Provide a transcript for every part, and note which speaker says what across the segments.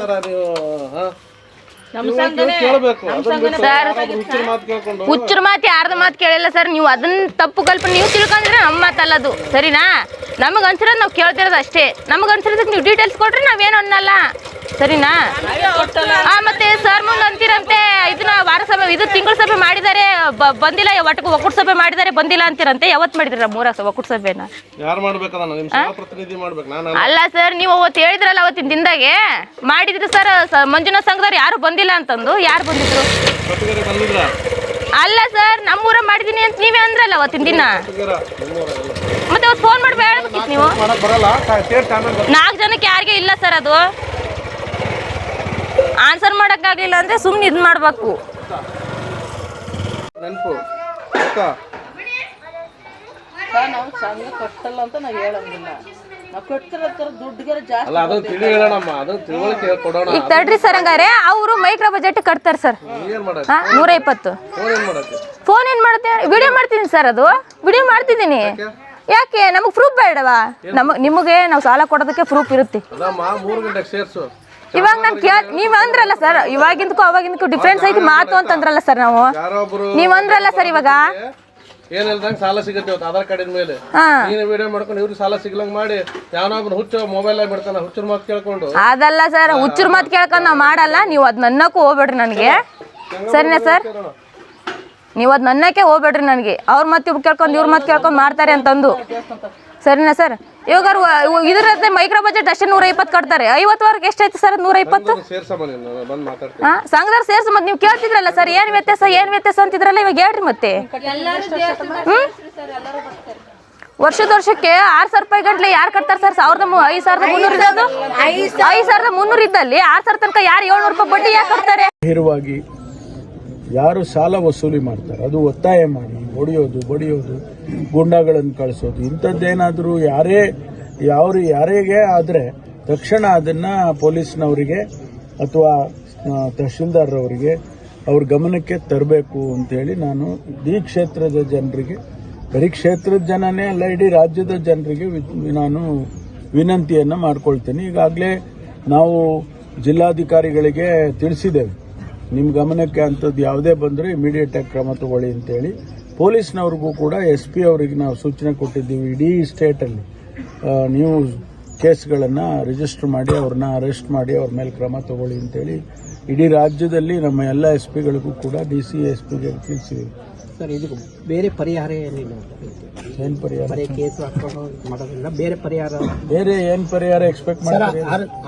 Speaker 1: ತರ ನೀವು ಹಾ? ಕೇಳ್ಬೇಕು ಅದನ್ನ ಬಿಟ್ಟು ಯಾರಾದ್ರೂ ಮಾತು ಕೇಳ್ಕೊಂಡು
Speaker 2: ಹುಚ್ಚರ ಮಾತು ಯಾರ್ದು ಮಾತು ಕೇಳಿಲ್ಲ ಸರ್ ನೀವು ಅದನ್ನ ತಪ್ಪು ಕಲ್ಪನೆ ನೀವು ತಿಳ್ಕೊಂಡ್ರೆ ನಮ್ಮ ಮಾತಲ್ಲ ಅದು ಸರಿನಾ? ನಮಗೆ ಅನ್ಸಿರೋದು ನಾವು ಕೇಳ್ತಿರೋದು ಅಷ್ಟೇ. ನಮಗೆ ಅನ್ಸಿರೋದಕ್ಕೆ ನೀವು ಡೀಟೇಲ್ಸ್ ಕೊಟ್ರೆ ನಾವೇನು ಅನ್ನಲ್ಲ ಸರಿನಾ ಆ ಮತ್ತೆ ಸರ್ ಮುಂದೆ ಅಂತೀರಂತೆ ಇದನ್ನ ವಾರ ಸಭೆ ಇದು ತಿಂಗಳ ಸಭೆ ಮಾಡಿದ್ದಾರೆ ಬ- ಬಂದಿಲ್ಲ ಒಟ್ಟು ಒಕ್ಕೂಟ ಸಭೆ ಮಾಡಿದ್ದಾರೆ ಬಂದಿಲ್ಲ ಅಂತೀರಂತೆ? ಯಾವತ್ತು ಮಾಡಿದ್ರು ಮೂರ ಒಕ್ಕೂಟ ಸಭೆನ?
Speaker 1: ಯಾರು ಮಾಡ್ಬೇಕದನ್ನ ನಿಮ್ ಸಹ ಪ್ರತಿನಿಧಿ ಮಾಡ್ಬೇಕು. ನಾನು
Speaker 2: ಅಲ್ಲ. ಸರ್ ನೀವು ಅವತ್ತು ಹೇಳಿದ್ರಲ್ಲ ಅವತ್ತಿನ ದಿನದಾಗೆ? ಮಾಡಿದ್ರಿ ಸರ್ ಸ- ಮಂಜುನಾಥ್ ಸಂಘದವ್ರು ಯಾರು ಬಂದಿಲ್ಲ ಅಂತಂದು? ಯಾರು ಬಂದಿದ್ರು?
Speaker 1: ಕೊಟ್ಟಿಗೆರೆ ಬಂದಿದ್ರ
Speaker 2: ಅಲ್ಲ ಸರ್ ನಮ್ಮೂರ ಮಾಡಿದೀನಿ ಅಂತ ನೀವೇ ಅಂದ್ರಲ್ಲ ಅವತ್ತಿನ ದಿನ?
Speaker 1: ಕೊಟ್ಟಿಗೆರ.
Speaker 2: ಮತ್ತೆ ಅವತ್ತು ಫೋನ್ ಮಾಡಿ ಹೇಳ್ಬೇಕಿತ್ತು ನೀವು?
Speaker 1: ಮಾಡಕ್ ಬರಲ್ಲ.
Speaker 2: ನಾಲ್ಕು ಜನಕ್ಕೆ ಯಾರಿಗೆ ಇಲ್ಲ ಸರ್ ಅದು. ಆನ್ಸರ್ ಮಾಡೋಕ್ಕಾಗಲಿಲ್ಲ ಅಂದರೆ ಸುಮ್ಮನೆ ಇದು ಮಾಡಬೇಕು.
Speaker 1: ನೆನ್ಪು. ಆಯ್ತಾ
Speaker 3: ನಾವು ಸಂಘ ಕಟ್ಟಲ್ಲ ಅಂತ ನಾವು ಹೇಳಂಗಿಲ್ಲ. ನಾವು ಕಟ್ತಿರೋ ದುಡ್ಡುಗಾರ ಜಾಸ್ತಿ
Speaker 1: ಅಲ್ಲ ಅದನ್ನ ತಿಳಿ ಹೇಳೋಣಮ್ಮ ಅದನ್ನ ತಿಳುವಳಿಕೆ ಕೊಡೋಣ.
Speaker 2: ಈಗ ತಡ್ರಿ ಸರ್ ಹಂಗಾರೆ ಅವರು ಮೈಕ್ರೋ ಬಜೆಟ್ ಕಟ್ತಾರೆ ಸರ್.
Speaker 1: ಏನ್ ಮಾಡಕ್ಕೆ
Speaker 2: ಹಾ ನೂರ ಇಪ್ಪತ್ತು
Speaker 1: ಫೋನ್ ಏನ್ ಮಾಡಕ್ಕೆ
Speaker 2: ಫೋನ್ ಏನು ಮಾಡ್ತೀನಿ ವಿಡಿಯೋ ಮಾಡ್ತೀನಿ ಸರ್ ಅದು. ವಿಡಿಯೋ ಮಾಡ್ತಿದ್ದೀನಿ. ಯಾಕೆ? ನಮಗೆ ಪ್ರೂಫ್ ಬೇಡವಾ? ನಮಗೆ ನಿಮಗೆ ನಾವು ಸಾಲ ಕೊಡೋದಕ್ಕೆ ಪ್ರೂಫ್ ಇರುತ್ತೆ.
Speaker 1: ಅದಮ್ಮ ಮೂರು ಗಂಟೆಗೆ ಸೇರ್ಸು.
Speaker 2: ಇವಾಗ ನಾನು ಕೇಳ್ ನೀವು ಅಂದ್ರಲ್ಲ ಸರ್ ಇವಾಗಿಂದಕ್ಕೂ ಅವಾಗಿಂದಕ್ಕೂ ಡಿಫ್ರೆನ್ಸ್ ಐತಿ ಮಾತು ಅಂತಂದ್ರಲ್ಲ ಸರ್ ನಾವು. ನೀವ್ ಅಂದ್ರಲ್ಲ ಸರ್ ಇವಾಗ.
Speaker 1: ಏನ್ ಸಾಲ ಸಿಗುತ್ತೆ ಇವತ್ತು ಆಧಾರ್ ಕಾರ್ಡಿನ ಮೇಲೆ
Speaker 2: ಹಾ.
Speaker 1: ನೀನು ವಿಡಿಯೋ ಮಾಡ್ಕೊಂಡು ಇವ್ರಿಗೆ ಸಾಲ ಸಿಗ್ಲಂಗ್ ಮಾಡಿ ಯಾವನೊಬ್ರು ಹುಚ್ಚ ಮೊಬೈಲ್ ಆಗಿ ಬಿಡ್ತಾನ ಹುಚ್ಚರ ಮಾತು ಕೇಳ್ಕೊಂಡು.
Speaker 2: ಅದಲ್ಲ ಸರ್ ಹುಚ್ಚರ ಮಾತು ಕೇಳ್ಕೊಂಡ್ ನಾವ್ ಮಾಡಲ್ಲ ನೀವು ಅದ್ ನನ್ನಕ್ಕೂ ಹೋಗ್ಬೇಡ್ರಿ ನನಗೆ. ಸರಿನಾ ಸರ್? ನೀವು ಅದ್ ನನ್ನಕ್ಕೆ ಹೋಗ್ಬೇಡ್ರಿ ನನಗೆ. ಅವ್ರ ಮಾತು ಇವ್ರು ಕೇಳ್ಕೊಂಡು ಇವ್ರ ಮತ್ ಕೇಳ್ಕೊಂಡು ಮಾಡ್ತಾರೆ ಅಂತಂದು. ಸರಿನಾ ಸರ್? ಇವಾಗ ಇದ್ರ ಮೈಕ್ರೋ ಬಜೆಟ್ ಅಷ್ಟೇ ನೂರ ಇಪ್ಪತ್ತು ಕಟ್ತಾರೆ. ಐವತ್ತು ವಾರಕ್ಕೆ ಎಷ್ಟೈತೆ ಸರ್ ನೂರ ಇಪ್ಪತ್ತು ಸಂಘದವ್ರು ಸೇರ್ಸ ಮತ್ತೆ ನೀವು ಕೇಳ್ತಿದ್ರಲ್ಲ ಸರ್ ಏನು ವ್ಯತ್ಯಾಸ ಏನು ವ್ಯತ್ಯಾಸ ಅಂತಿದ್ರಲ್ಲ ಇವಾಗ ಹೇಳ್ರಿ ಮತ್ತೆ. ವರ್ಷದ ವರ್ಷಕ್ಕೆ ಆರು ಸಾವಿರ ರೂಪಾಯಿ ಗಂಟ್ಲೆ ಯಾರು ಕಟ್ತಾರೆ ಸರ್? ಸಾವಿರದ ಮೂ- ಐದು ಸಾವಿರದ ಮುನ್ನೂರು ಇದ್ದದ್ದು ಐದು ಸಾವಿರದ ಮುನ್ನೂರು ಇದ್ದಲ್ಲಿ ಆರು ಸಾವಿರ ತನಕ ಯಾರು ಏಳ್ನೂರು ರೂಪಾಯಿ ಬಡ್ಡಿ ಯಾಕೆ ಕಟ್ತಾರೆ?
Speaker 4: ನೇರವಾಗಿ ಯಾರು ಸಾಲ ವಸೂಲಿ ಮಾಡ್ತಾರೆ? ಅದು ಒತ್ತಾಯ ಮಾಡಿ ಹೊಡೆಯೋದು ಬಡಿಯೋದು. ಗುಂಡಾಗಳನ್ನು ಕಳಿಸೋದು. ಇಂಥದ್ದೇನಾದರೂ ಯಾರೇ ಯಾವ ಯಾರಿಗೆ ಆದರೆ ತಕ್ಷಣ ಅದನ್ನು ಪೊಲೀಸ್ನವರಿಗೆ ಅಥವಾ ತಹಶೀಲ್ದಾರ್ರವರಿಗೆ ಅವ್ರ ಗಮನಕ್ಕೆ ತರಬೇಕು ಅಂತೇಳಿ ನಾನು ಈ ಕ್ಷೇತ್ರದ ಜನರಿಗೆ, ಬರೀ ಕ್ಷೇತ್ರದ ಜನನೇ ಅಲ್ಲ, ಇಡೀ ರಾಜ್ಯದ ಜನರಿಗೆ ನಾನು ವಿನಂತಿಯನ್ನು ಮಾಡ್ಕೊಳ್ತೇನೆ. ಈಗಾಗಲೇ ನಾವು ಜಿಲ್ಲಾಧಿಕಾರಿಗಳಿಗೆ ತಿಳಿಸಿದ್ದೇವೆ. ನಿಮ್ಮ ಗಮನಕ್ಕೆ ಅಂಥದ್ದು ಯಾವುದೇ ಬಂದರೆ ಇಮಿಡಿಯೇಟಾಗಿ ಕ್ರಮ ತಗೊಳ್ಳಿ ಅಂತೇಳಿ ಪೊಲೀಸ್ನವ್ರಿಗೂ ಕೂಡ ಎಸ್ ಪಿ ಅವರಿಗೆ ನಾವು ಸೂಚನೆ ಕೊಟ್ಟಿದ್ದೀವಿ ಇಡೀ ಸ್ಟೇಟಲ್ಲಿ. ನೀವು ಕೇಸ್ಗಳನ್ನು ರಿಜಿಸ್ಟರ್ ಮಾಡಿ ಅವ್ರನ್ನ ಅರೆಸ್ಟ್ ಮಾಡಿ ಅವ್ರ ಮೇಲೆ ಕ್ರಮ ತಗೊಳ್ಳಿ ಅಂತೇಳಿ ಇಡೀ ರಾಜ್ಯದಲ್ಲಿ ನಮ್ಮ ಎಲ್ಲ ಎಸ್ ಪಿಗಳಿಗೂ ಕೂಡ ಡಿ ಸಿ ಎಸ್ ಪಿಗೆ ತಿಳಿಸಿದ್ದೀವಿ.
Speaker 5: ಸರ್ ಇದು ಬೇರೆ ಪರಿಹಾರ ಏನಿಲ್ಲ?
Speaker 4: ಏನು ಪರಿಹಾರ?
Speaker 5: ಕೇಸು ಮಾಡೋದ್ರಿಂದ ಬೇರೆ ಪರಿಹಾರ
Speaker 4: ಬೇರೆ ಏನು ಪರಿಹಾರ ಎಕ್ಸ್ಪೆಕ್ಟ್ ಮಾಡಿ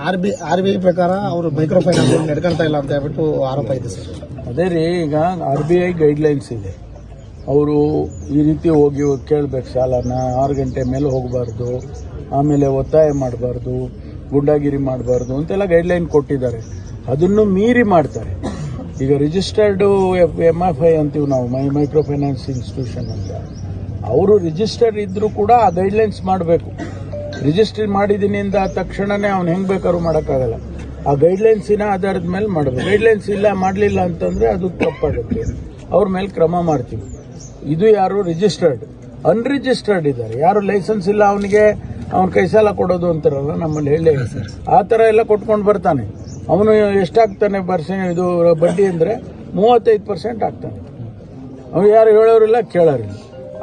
Speaker 6: R B R B I ಪ್ರಕಾರ ಅವರು ಮೈಕ್ರೋ ಫೈನಾನ್ಸ್ ನಡ್ಕೊಳ್ತಾ ಇಲ್ಲ ಅಂತ ಹೇಳ್ಬಿಟ್ಟು ಆರೋಪ ಇದೆ ಸರ್.
Speaker 4: ಅದೇ ರೀ ಈಗ ಆರ್ ಬಿ ಐ ಗೈಡ್ಲೈನ್ಸ್ ಇದೆ. ಅವರು ಈ ರೀತಿ ಹೋಗಿ ಕೇಳಬೇಕು ಸಾಲನ ಆರು ಗಂಟೆ ಮೇಲೆ ಹೋಗಬಾರ್ದು, ಆಮೇಲೆ ಒತ್ತಾಯ ಮಾಡಬಾರ್ದು, ಗುಂಡಾಗಿರಿ ಮಾಡಬಾರ್ದು ಅಂತೆಲ್ಲ ಗೈಡ್ಲೈನ್ ಕೊಟ್ಟಿದ್ದಾರೆ. ಅದನ್ನು ಮೀರಿ ಮಾಡ್ತಾರೆ. ಈಗ ರಿಜಿಸ್ಟರ್ಡು ಎಂ ಎಫ್ ಐ ಅಂತೀವಿ ನಾವು, ಮೈ ಮೈಕ್ರೋ ಫೈನಾನ್ಸ್ ಇನ್ಸ್ಟಿಟ್ಯೂಷನ್ ಅಂತ. ಅವರು ರಿಜಿಸ್ಟರ್ ಇದ್ದರೂ ಕೂಡ ಆ ಗೈಡ್ಲೈನ್ಸ್ ಮಾಡಬೇಕು. ರಿಜಿಸ್ಟರ್ ಮಾಡಿದ್ದೀನಿ ಅಂದ ತಕ್ಷಣನೇ ಅವ್ನು ಹೆಂಗೆ ಬೇಕಾದ್ರೂ ಮಾಡೋಕ್ಕಾಗಲ್ಲ. ಆ ಗೈಡ್ಲೈನ್ಸಿನ ಆಧಾರದ ಮೇಲೆ ಮಾಡಬೇಕು. ಗೈಡ್ಲೈನ್ಸ್ ಇಲ್ಲ, ಮಾಡಲಿಲ್ಲ ಅಂತಂದರೆ ಅದು ತಪ್ಪಾಗುತ್ತೆ. ಅವ್ರ ಮೇಲೆ ಕ್ರಮ ಮಾಡ್ತೀವಿ. ಇದು ಯಾರು ರಿಜಿಸ್ಟರ್ಡ್ ಅನ್ರಿಜಿಸ್ಟರ್ಡ್ ಇದ್ದಾರೆ. ಯಾರು ಲೈಸೆನ್ಸ್ ಇಲ್ಲ ಅವನಿಗೆ ಅವನ ಕೈ ಸಾಲ ಕೊಡೋದು ಅಂತಾರಲ್ಲ ನಮ್ಮಲ್ಲಿ ಹೇಳಿ. ಆ ಥರ ಎಲ್ಲ ಕೊಟ್ಕೊಂಡು ಬರ್ತಾನೆ. ಅವನು ಎಷ್ಟಾಗ್ತಾನೆ ಪರ್ಸೆಂಟ್ ಇದು ಬಡ್ಡಿ ಅಂದರೆ ಮೂವತ್ತೈದು ಪರ್ಸೆಂಟ್ ಆಗ್ತಾನೆ. ಅವ್ನು ಯಾರು ಹೇಳೋರಿಲ್ಲ ಕೇಳೋರಿಲ್ಲ.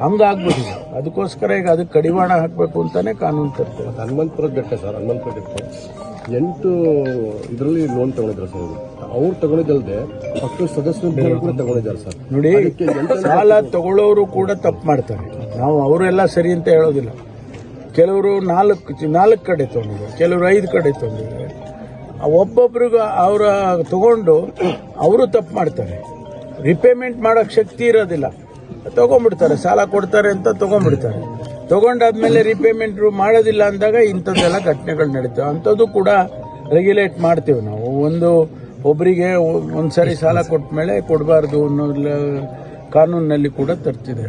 Speaker 4: ಹಂಗಾಗ್ಬಿಟ್ಟಿದೆ. ಅದಕ್ಕೋಸ್ಕರ ಈಗ ಅದಕ್ಕೆ ಕಡಿವಾಣ ಹಾಕಬೇಕು ಅಂತಾನೆ ಕಾನೂನು ತರ್ತೇವೆ
Speaker 7: ಹನುಮಂತಪುರದ ಬೆಟ್ಟ ಸರ್ ಹನುಮಂತಪುರ ಬೆಟ್ಟ. ಎಂಟು ಇದರಲ್ಲಿ ಲೋನ್ ತಗೊಂಡಿದ್ರು ಸರ್ ಅವ್ರು. ತಗೊಂಡಿದ್ದಲ್ದೆ ಪಕ್ಷ ಸದಸ್ಯರು ಕೂಡ ತಗೊಂಡಿದ್ದಾರೆ ಸರ್.
Speaker 4: ನೋಡಿ ಸಾಲ ತಗೊಳ್ಳೋರು ಕೂಡ ತಪ್ಪು ಮಾಡ್ತಾರೆ. ನಾವು ಅವರೆಲ್ಲ ಸರಿ ಅಂತ ಹೇಳೋದಿಲ್ಲ. ಕೆಲವರು ನಾಲ್ಕು ನಾಲ್ಕು ಕಡೆ ತಗೊಂಡಿದ್ದಾರೆ. ಕೆಲವರು ಐದು ಕಡೆ ತಗೊಂಡಿದ್ದಾರೆ. ಆ ಒಬ್ಬೊಬ್ರಿಗೂ ಅವರ ತಗೊಂಡು ಅವರು ತಪ್ಪು ಮಾಡ್ತಾರೆ. ರಿಪೇಮೆಂಟ್ ಮಾಡೋಕ್ಕೆ ಶಕ್ತಿ ಇರೋದಿಲ್ಲ. ತಗೊಂಡ್ಬಿಡ್ತಾರೆ ಸಾಲ ಕೊಡ್ತಾರೆ ಅಂತ ತಗೊಂಡ್ಬಿಡ್ತಾರೆ ತಗೊಂಡಾದ್ಮೇಲೆ ರಿಪೇಮೆಂಟ್ ಮಾಡೋದಿಲ್ಲ ಅಂದಾಗ ಇಂಥದ್ದೆಲ್ಲ ಘಟನೆಗಳು ನಡೀತವೆ ಅಂಥದ್ದು ಕೂಡ ರೆಗ್ಯುಲೇಟ್ ಮಾಡ್ತೀವಿ ನಾವು. ಒಂದು ಒಬ್ಬರಿಗೆ ಒಂದ್ಸರಿ ಸಾಲ ಕೊಟ್ಟ ಮೇಲೆ ಕೊಡಬಾರ್ದು ಅನ್ನೋ ಕಾನೂನಿನಲ್ಲಿ ಕೂಡ ತರ್ತಿದೆ.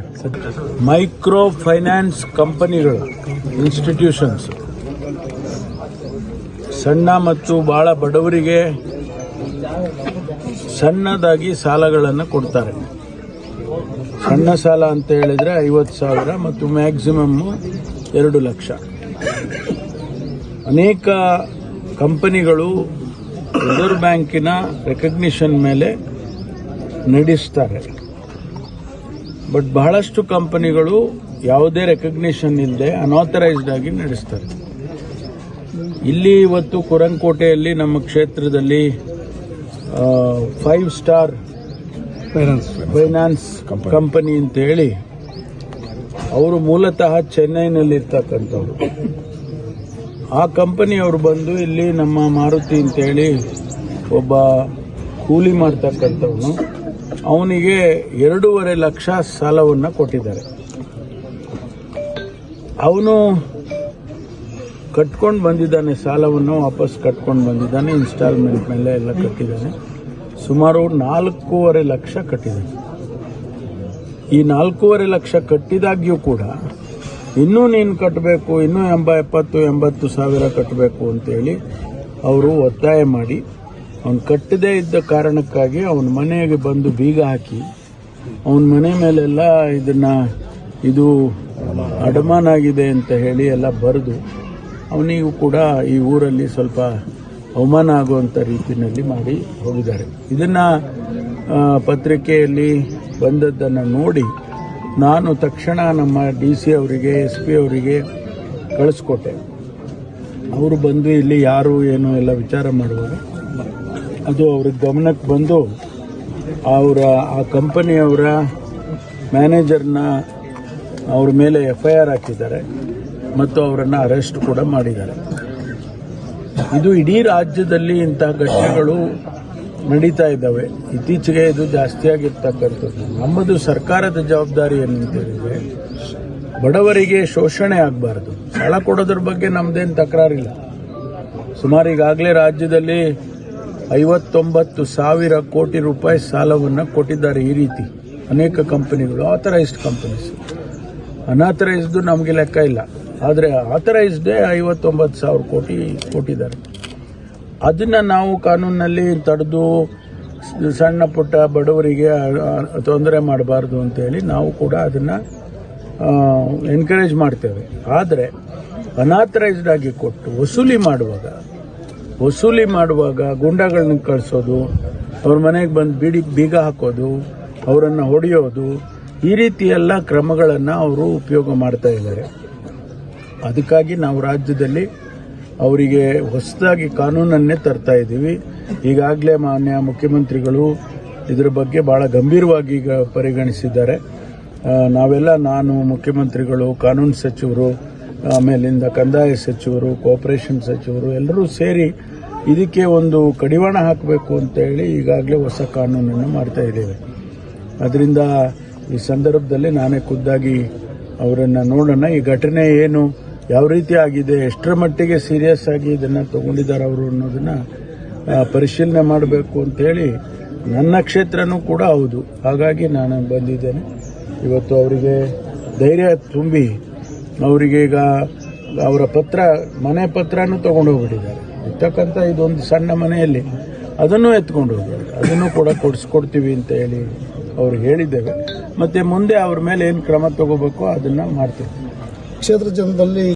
Speaker 4: ಮೈಕ್ರೋ ಫೈನಾನ್ಸ್ ಕಂಪನಿಗಳು, ಇನ್ಸ್ಟಿಟ್ಯೂಷನ್ಸ್, ಸಣ್ಣ ಮತ್ತು ಭಾಳ ಬಡವರಿಗೆ ಸಣ್ಣದಾಗಿ ಸಾಲಗಳನ್ನು ಕೊಡ್ತಾರೆ. ಸಣ್ಣ ಸಾಲ ಅಂತ ಹೇಳಿದ್ರೆ ಐವತ್ತು ಸಾವಿರ ಮತ್ತು ಮ್ಯಾಕ್ಸಿಮಮ್ ಎರಡು ಲಕ್ಷ. ಅನೇಕ ಕಂಪನಿಗಳು ರಿಸರ್ವ್ ಬ್ಯಾಂಕಿನ ರೆಕಗ್ನಿಷನ್ ಮೇಲೆ ನಡೆಸ್ತಾರೆ. ಬಟ್ ಬಹಳಷ್ಟು ಕಂಪನಿಗಳು ಯಾವುದೇ ರೆಕಗ್ನಿಷನ್ ಇಲ್ಲದೆ ಅನಾಥರೈಸ್ಡ್ ಆಗಿ ನಡೆಸ್ತಾರೆ. ಇಲ್ಲಿ ಇವತ್ತು ಕುರಂಕೋಟೆಯಲ್ಲಿ ನಮ್ಮ ಕ್ಷೇತ್ರದಲ್ಲಿ ಫೈವ್ ಸ್ಟಾರ್ ಫೈನಾನ್ಸ್ ಕಂಪನಿ ಅಂತ ಹೇಳಿ ಅವರು ಮೂಲತಃ ಚೆನ್ನೈನಲ್ಲಿ ಇರ್ತಕ್ಕಂಥವ್ರು ಆ ಕಂಪನಿಯವರು ಬಂದು ಇಲ್ಲಿ ನಮ್ಮ ಮಾರುತಿ ಅಂತೇಳಿ ಒಬ್ಬ ಕೂಲಿ ಮಾಡ್ತಕ್ಕಂಥವನು. ಅವನಿಗೆ ಎರಡೂವರೆ ಲಕ್ಷ ಸಾಲವನ್ನು ಕೊಟ್ಟಿದ್ದಾರೆ. ಅವನು ಕಟ್ಕೊಂಡು ಬಂದಿದ್ದಾನೆ ಸಾಲವನ್ನು ವಾಪಸ್ ಕಟ್ಕೊಂಡು ಬಂದಿದ್ದಾನೆ ಇನ್ಸ್ಟಾಲ್ಮೆಂಟ್ ಮೇಲೆ ಎಲ್ಲ ಕಟ್ಟಿದ್ದಾನೆ. ಸುಮಾರು ನಾಲ್ಕೂವರೆ ಲಕ್ಷ ಕಟ್ಟಿದೆ. ಈ ನಾಲ್ಕೂವರೆ ಲಕ್ಷ ಕಟ್ಟಿದಾಗ್ಯೂ ಕೂಡ ಇನ್ನೂ ನೀನು ಕಟ್ಟಬೇಕು ಇನ್ನೂ ಎಂಬ ಎಪ್ಪತ್ತು, ಎಂಬತ್ತು ಸಾವಿರ ಕಟ್ಟಬೇಕು ಅಂತೇಳಿ ಅವರು ಒತ್ತಾಯ ಮಾಡಿ ಅವನು ಕಟ್ಟದೇ ಇದ್ದ ಕಾರಣಕ್ಕಾಗಿ ಅವನ ಮನೆಗೆ ಬಂದು ಬೀಗ ಹಾಕಿ ಅವನ ಮನೆ ಮೇಲೆಲ್ಲ ಇದನ್ನ ಇದು ಅಡಮಾನ ಆಗಿದೆ ಅಂತ ಹೇಳಿ ಎಲ್ಲ ಬರೆದು ಅವನಿಗೂ ಕೂಡ ಈ ಊರಲ್ಲಿ ಸ್ವಲ್ಪ ಅವಮಾನ ಆಗುವಂಥ ರೀತಿಯಲ್ಲಿ ಮಾಡಿ ಹೋಗಿದ್ದಾರೆ. ಇದನ್ನು ಪತ್ರಿಕೆಯಲ್ಲಿ ಬಂದದ್ದನ್ನು ನೋಡಿ ನಾನು ತಕ್ಷಣ ನಮ್ಮ ಡಿ ಸಿ ಅವರಿಗೆ, ಎಸ್ ಪಿ ಅವರಿಗೆ ಕಳಿಸ್ಕೊಟ್ಟೆ. ಅವರು ಬಂದು ಇಲ್ಲಿ ಯಾರು ಏನು ಎಲ್ಲ ವಿಚಾರ ಮಾಡುವಾಗ ಅದು ಅವ್ರ ಗಮನಕ್ಕೆ ಬಂದು ಅವರ, ಆ ಕಂಪನಿಯವರ ಮ್ಯಾನೇಜರ್ನ ಅವ್ರ ಮೇಲೆ ಎಫ್ ಐ ಆರ್ ಹಾಕಿದ್ದಾರೆ ಮತ್ತು ಅವರನ್ನು ಅರೆಸ್ಟ್ ಕೂಡ ಮಾಡಿದ್ದಾರೆ. ಇದು ಇಡೀ ರಾಜ್ಯದಲ್ಲಿ ಇಂತಹ ಘಟನೆಗಳು ನಡೀತಾ ಇದ್ದಾವೆ. ಇತ್ತೀಚೆಗೆ ಇದು ಜಾಸ್ತಿಯಾಗಿರ್ತಕ್ಕಂಥದ್ದು ನಮ್ಮದು ಸರ್ಕಾರದ ಜವಾಬ್ದಾರಿ ಏನಂತೇಳಿದ್ರೆ, ಬಡವರಿಗೆ ಶೋಷಣೆ ಆಗಬಾರ್ದು. ಸಾಲ ಕೊಡೋದ್ರ ಬಗ್ಗೆ ನಮ್ದೇನು ತಕರಾರಿಲ್ಲ. ಸುಮಾರು ಈಗಾಗಲೇ ರಾಜ್ಯದಲ್ಲಿ ಐವತ್ತೊಂಬತ್ತು ಸಾವಿರ ಕೋಟಿ ರೂಪಾಯಿ ಸಾಲವನ್ನು ಕೊಟ್ಟಿದ್ದಾರೆ ಈ ರೀತಿ. ಅನೇಕ ಕಂಪನಿಗಳು ಆಥರೈಸ್ಡ್ ಕಂಪನೀಸ್ ಅನಾಥರೈಸ್ಡ್ ನಮಗೆ ಲೆಕ್ಕ ಇಲ್ಲ. ಆದರೆ ಆಥರೈಸ್ಡೇ ಐವತ್ತೊಂಬತ್ತು ಸಾವಿರ ಕೋಟಿ ಕೊಟ್ಟಿದ್ದಾರೆ. ಅದನ್ನು ನಾವು ಕಾನೂನಿನಲ್ಲಿ ತಡೆದು ಸಣ್ಣ ಪುಟ್ಟ ಬಡವರಿಗೆ ತೊಂದರೆ ಮಾಡಬಾರ್ದು ಅಂತೇಳಿ ನಾವು ಕೂಡ ಅದನ್ನು ಎನ್ಕರೇಜ್ ಮಾಡ್ತೇವೆ. ಆದರೆ ಅನಾಥರೈಸ್ಡ್ ಆಗಿ ಕೊಟ್ಟು ವಸೂಲಿ ಮಾಡುವಾಗ ವಸೂಲಿ ಮಾಡುವಾಗ ಗುಂಡಗಳನ್ನ ಕಳಿಸೋದು, ಅವ್ರ ಮನೆಗೆ ಬಂದು ಬಿಡಿ, ಬೀಗ ಹಾಕೋದು, ಅವರನ್ನು ಹೊಡೆಯೋದು, ಈ ರೀತಿ ಎಲ್ಲ ಕ್ರಮಗಳನ್ನು ಅವರು ಉಪಯೋಗ ಮಾಡ್ತಾ ಇದ್ದಾರೆ. ಅದಕ್ಕಾಗಿ ನಾವು ರಾಜ್ಯದಲ್ಲಿ ಅವರಿಗೆ ಹೊಸದಾಗಿ ಕಾನೂನನ್ನೇ ತರ್ತಾ ಇದ್ದೀವಿ. ಈಗಾಗಲೇ ಮಾನ್ಯ ಮುಖ್ಯಮಂತ್ರಿಗಳು ಇದರ ಬಗ್ಗೆ ಬಹಳ ಗಂಭೀರವಾಗಿ ಈಗ ಪರಿಗಣಿಸಿದ್ದಾರೆ. ನಾವೆಲ್ಲ ನಾನು, ಮುಖ್ಯಮಂತ್ರಿಗಳು, ಕಾನೂನು ಸಚಿವರು, ಆಮೇಲಿಂದ ಕಂದಾಯ ಸಚಿವರು, ಕೋಪರೇಷನ್ ಸಚಿವರು ಎಲ್ಲರೂ ಸೇರಿ ಇದಕ್ಕೆ ಒಂದು ಕಡಿವಾಣ ಹಾಕಬೇಕು ಅಂತ ಹೇಳಿ ಈಗಾಗಲೇ ಹೊಸ ಕಾನೂನನ್ನು ಮಾಡ್ತಾ ಇದ್ದೇವೆ. ಅದರಿಂದ ಈ ಸಂದರ್ಭದಲ್ಲಿ ನಾನೇ ಖುದ್ದಾಗಿ ಅವರನ್ನು ನೋಡೋಣ. ಈ ಘಟನೆ ಏನು? ಯಾವ ರೀತಿ ಆಗಿದೆ, ಎಷ್ಟರ ಮಟ್ಟಿಗೆ ಸೀರಿಯಸ್ ಆಗಿ ಇದನ್ನು ತಗೊಂಡಿದ್ದಾರೆ ಅವರು ಅನ್ನೋದನ್ನ ಪರಿಶೀಲನೆ ಮಾಡಬೇಕು ಅಂತೇಳಿ ನನ್ನ ಕ್ಷೇತ್ರನೂ ಕೂಡ ಹೌದು. ಹಾಗಾಗಿ ನಾನು ಬಂದಿದ್ದೇನೆ. ಇವತ್ತು ಅವರಿಗೆ ಧೈರ್ಯ ತುಂಬಿ ಅವರಿಗೆ ಈಗ ಅವರ ಪತ್ರ, ಮನೆ ಪತ್ರನೂ ತಗೊಂಡು ಹೋಗ್ಬಿಟ್ಟಿದ್ದಾರೆ ಇರ್ತಕ್ಕಂಥ ಇದೊಂದು ಸಣ್ಣ ಮನೆಯಲ್ಲಿ ಅದನ್ನು ಎತ್ಕೊಂಡು ಹೋಗಿದ್ದಾರೆ ಅದನ್ನು ಕೂಡ ಕೊಡಿಸ್ಕೊಡ್ತೀವಿ ಅಂತ ಹೇಳಿ ಅವ್ರು ಹೇಳಿದ್ದೇವೆ. ಮತ್ತು ಮುಂದೆ ಅವ್ರ ಮೇಲೆ ಏನು ಕ್ರಮ ತಗೋಬೇಕು ಅದನ್ನು ಮಾಡ್ತೀವಿ.
Speaker 6: ಕ್ಷೇತ್ರ ಜನದಲ್ಲಿ